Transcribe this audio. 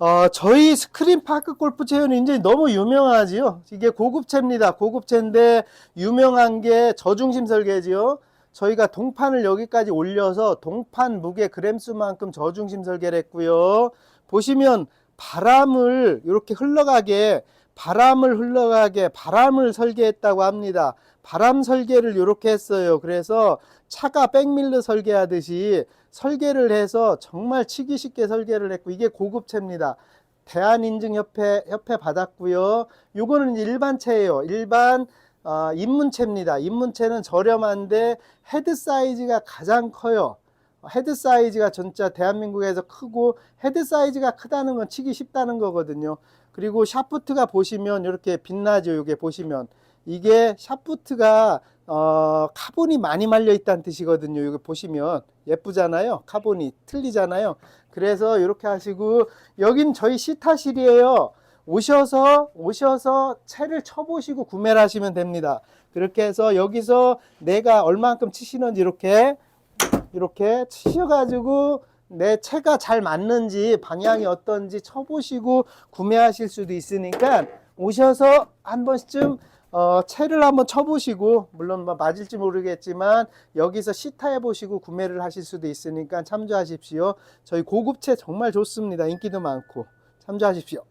어, 저희 스크린 파크 골프 채는 이제 너무 유명하지요. 이게 고급체입니다. 고급체인데 유명한 게 저중심 설계지요. 저희가 동판을 여기까지 올려서 동판 무게 그램수만큼 저중심 설계를 했고요. 보시면 바람을 이렇게 흘러가게 바람을 흘러가게 바람을 설계했다고 합니다. 바람 설계를 이렇게 했어요. 그래서 차가 백밀러 설계하듯이 설계를 해서 정말 치기 쉽게 설계를 했고 이게 고급체입니다. 대한인증협회 협회 받았고요. 요거는 일반 채예요. 일반 어, 입문채입니다. 입문채는 저렴한데 헤드 사이즈가 가장 커요. 헤드 사이즈가 진짜 대한민국에서 크고 헤드 사이즈가 크다는 건 치기 쉽다는 거거든요. 그리고 샤프트가 보시면 이렇게 빛나죠. 이게 보시면 이게 샤프트가 어, 카본이 많이 말려 있다는 뜻이거든요. 이거 보시면 예쁘잖아요. 카본이 틀리잖아요. 그래서 이렇게 하시고 여긴 저희 시타실이에요. 오셔서 오셔서 채를 쳐보시고 구매를 하시면 됩니다. 그렇게 해서 여기서 내가 얼만큼 치시는지 이렇게 이렇게 치셔가지고 내 채가 잘 맞는지 방향이 어떤지 쳐보시고 구매하실 수도 있으니까 오셔서 한 번쯤 어, 채를 한번 쳐보시고 물론 뭐 맞을지 모르겠지만 여기서 시타해 보시고 구매를 하실 수도 있으니까 참조하십시오. 저희 고급채 정말 좋습니다. 인기도 많고 참조하십시오.